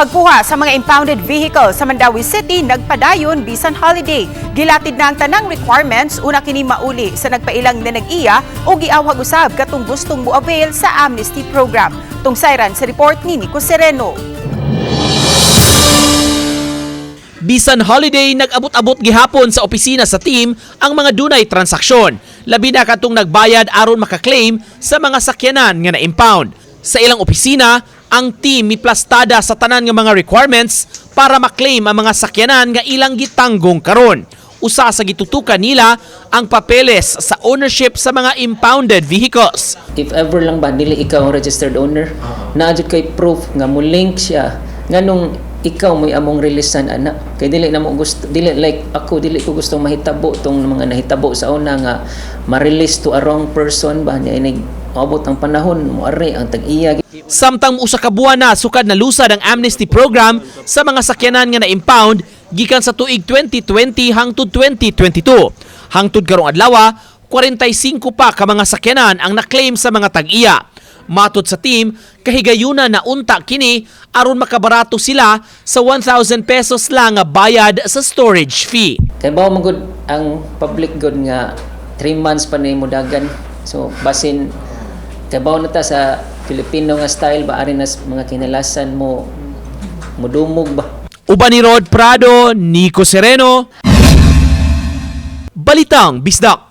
Magkuha sa mga impounded vehicle sa Mandawi City nagpadayon bisan holiday. Gilatid na ang tanang requirements una kini mauli sa nagpailang na nag-iya o giawhag usab katong gustong mo-avail sa amnesty program. Tungsayran sa report ni Nico Sereno. Bisan holiday, nag-abot-abot gihapon sa opisina sa team ang mga dunay transaksyon. Labi na katong nagbayad aron makaklaim sa mga sakyanan nga na-impound. Sa ilang opisina, ang team miplastada sa tanan nga mga requirements para maklaim ang mga sakyanan nga ilang gitanggong karon. Usa sa gitutukan nila ang papeles sa ownership sa mga impounded vehicles. if ever lang ba dili ikaw ang registered owner na kay proof nga mo link siya nganong ikaw mo'y among releasean ana kay dili na mo gusto dili like ako dili ko gustong mahitabo tong mga nahitabo sa una nga ma-release to a wrong person ba niya inig abot ang panahon mo ari ang tag-iya Samtang usa ka buwan na sukad na lusad ang amnesty program sa mga sakyanan nga na-impound gikan sa tuig 2020 hangtod 2022. Hangtod karong adlaw, 45 pa ka mga sakyanan ang na-claim sa mga tag-iya. Matod sa team, kahigayuna na unta kini aron makabarato sila sa 1,000 pesos lang nga bayad sa storage fee. kay bawo man gud ang public good nga 3 months pa na dagan so basin kay bawo na ta sa Filipino nga style ba ari na s- mga kinalasan mo mudumog ba Uban ni Rod Prado, Nico Sereno, Balitang Bisdak.